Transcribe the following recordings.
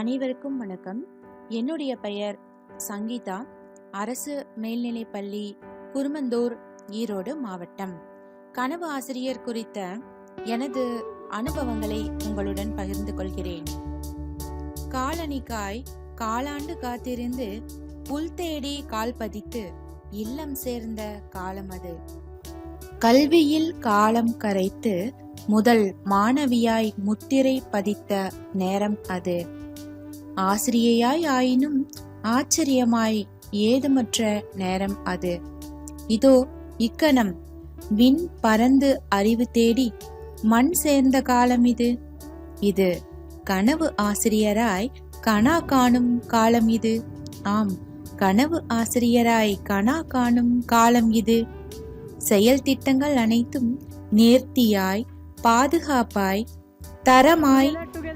அனைவருக்கும் வணக்கம். என்னுடைய பெயர் சங்கீதா. அரசு மேல்நிலைப்பள்ளி குருமந்தூர் ஈரோடு மாவட்டம். கனவு ஆசிரியர் குறித்த எனது அனுபவங்களை உங்களுடன் பகிர்ந்து கொள்கிறேன். காலனிக்காய் காலாண்டு காத்திருந்து புல் தேடி கால் பதித்து இல்லம் சேர்ந்த காலம் அது. கல்வியில் காலம் கரைத்து முதல் மாணவியாய் முத்திரை பதித்த நேரம் அது. ஆசிரியையாய் ஆயினும் ஆச்சரியமாய் ஏதுமற்ற நேரம் அது. இதோ இக்கணம். விண் பறந்து அறிவு தேடி மண் சேர்ந்த காலம் இது. இது கனவு ஆசிரியராய் கனா காணும் காலம் இது. ஆம் கனவு ஆசிரியராய் கனா காணும் காலம் இது. செயல் திட்டங்கள் அனைத்தும் நேர்த்தியாய் பாதுகாப்பாய் தரமாய்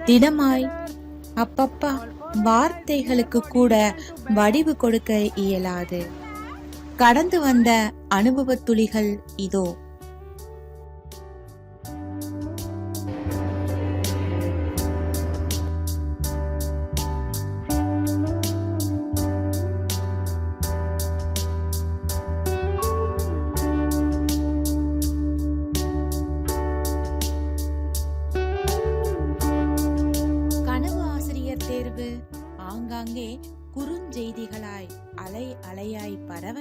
திடமாய் அப்பப்பா வார்த்தைகளுக்கு கூட வடிவு கொடுக்க இயலாது. கடந்து வந்த அனுபவத் துளிகள் இதோ. ஆங்காங்கே குறுஞ்செய்திகளாய் அலை அலையாய் பரவ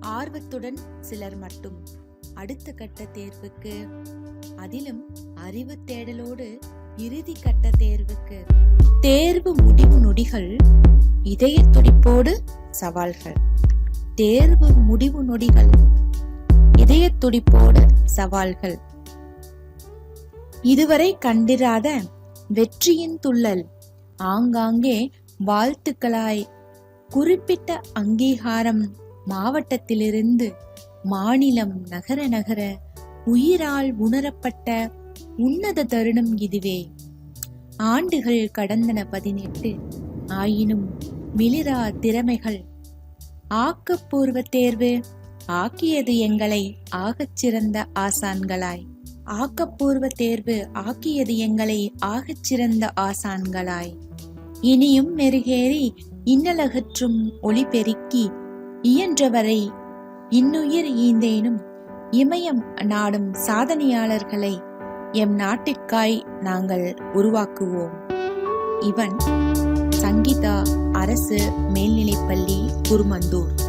ஆர்வத்துடன் சிலர் மட்டும் அடுத்த கட்ட தேர்வுக்கு அதிலும் அறிவு தேடலோடு இறுதி கட்ட தேர்வுக்கு. தேர்வு முடிவு நொடிகள் இதய துடிப்போடு சவால்கள். தேர்வு முடிவு நொடிகள் இதய துடிப்போடு சவால்கள். இதுவரை கண்டிராத வெற்றியின் துள்ளல் ஆங்காங்கே வாழ்த்துக்களாய். குறிப்பிட்ட அங்கீகாரம் மாவட்டத்திலிருந்து மாநிலம் நகர நகர உயிரால் உணரப்பட்ட உன்னத தருணம் இதுவே. ஆண்டுகள் கடந்தன பதினெட்டு. ஆயினும் மிளிரா திறமைகள். ஆக்கப்பூர்வ தேர்வு ஆக்கியது எங்களை ஆகச் சிறந்த ஆசான்களாய். ஆக்கப்பூர்வ தேர்வு ஆக்கியது எங்களை ஆகச் சிறந்த ஆசான்களாய். இனியும் மெருகேறி இன்னலகற்றும் ஒளி பெருக்கி இயன்றவரை இன்னுயிர் ஈந்தேனும் இமயம் நாடும் சாதனையாளர்களை எம் நாட்டிற்காய் நாங்கள் உருவாக்குவோம். இவன் சங்கீதா அரசு மேல்நிலைப்பள்ளி குருமந்தூர்.